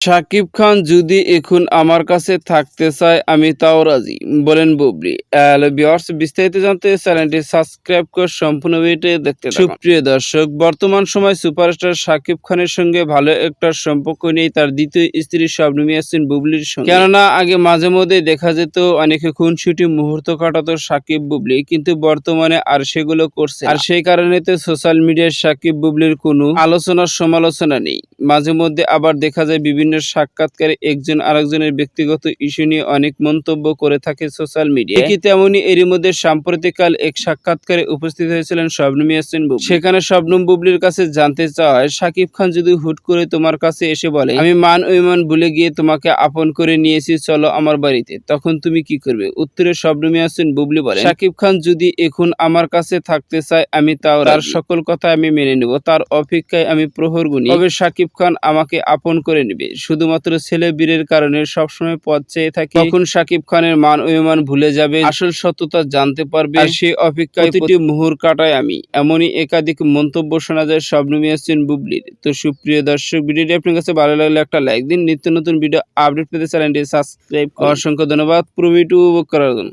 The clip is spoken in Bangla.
শাকিব খান যদি এখন আমার কাছে থাকতে চায়, আমি তাও রাজি। বলেন বুবলি। ভিউয়ার্স বিস্তারিত জানতে চ্যানেলটি সাবস্ক্রাইব করে সম্পূর্ণ ভিডিও দেখতে সুপ্রিয় দর্শক, বর্তমান সময় সুপারস্টার শাকিব খানের সঙ্গে ভালো একটা সম্পর্ক নেই, তার দ্বিতীয় স্ত্রী শবনমী ইয়াসিন বুবলির সঙ্গে। কেননা, আগে মাঝে মধ্যে দেখা যেত, অনেকে খুনসুটি মুহূর্ত কাটাতো সাকিব বুবলি, কিন্তু বর্তমানে আর সেগুলো করছে আর সেই কারণে তো সোশ্যাল মিডিয়ায় সাকিব বুবলির কোনো আলোচনা সমালোচনা নেই। মাঝে মধ্যে আবার দেখা যায় বিভিন্ন সাক্ষাৎকারে একজন আরেকজনের ব্যক্তিগত ইস্যু নিয়ে অনেক মন্তব্য করে থাকে সোশ্যাল মিডিয়ায়। ঠিকই তেমনই এরই মধ্যে সাম্প্রতিককাল এক সাক্ষাৎকারে উপস্থিত হয়েছিলেন শবনম ইয়াসিন বুবলি। সেখানে শবনম বুবলির কাছে জানতে চাওয়ায় সাকিব খান যদি হুট করে তোমার কাছে এসে বলে আমি মান অভিমান ভুলে গিয়ে তোমাকে আপন করে নিয়েছি চলো আমার বাড়িতে তখন তুমি কি করবে? উত্তরে শবনম ইয়াসিন বুবলি বলে সাকিব খান যদি এখন আমার কাছে থাকতে চায় আমি তাও তার সকল কথা আমি মেনে নেব তার অপেক্ষায় আমি প্রহর গুনি তবে সাকিব খান আমাকে আপন করে নেবে। শুধুমাত্র ছেলে বীরের কারণে সবসময় পথ চেয়ে থাকি। তখন সাকিব খানের মান অভিমান ভুলে যাবে আসল সত্যতা জানতে পারবে। আর সেই অপেক্ষায় প্রতিটি মুহূর্ত কাটায় আমি। এমনই একাধিক মন্তব্য শোনা যায় শবনম ইয়াসিন বুবলির। তো সুপ্রিয় দর্শক ভিডিওটি আপনার কাছে ভালো লাগলে একটা লাইক দিন। নিত্য নতুন ভিডিও আপডেট পেতে চ্যানেলটি সাবস্ক্রাইব অসংখ্য ধন্যবাদ। পুরো ভিডিও উপভোগ করার জন্য।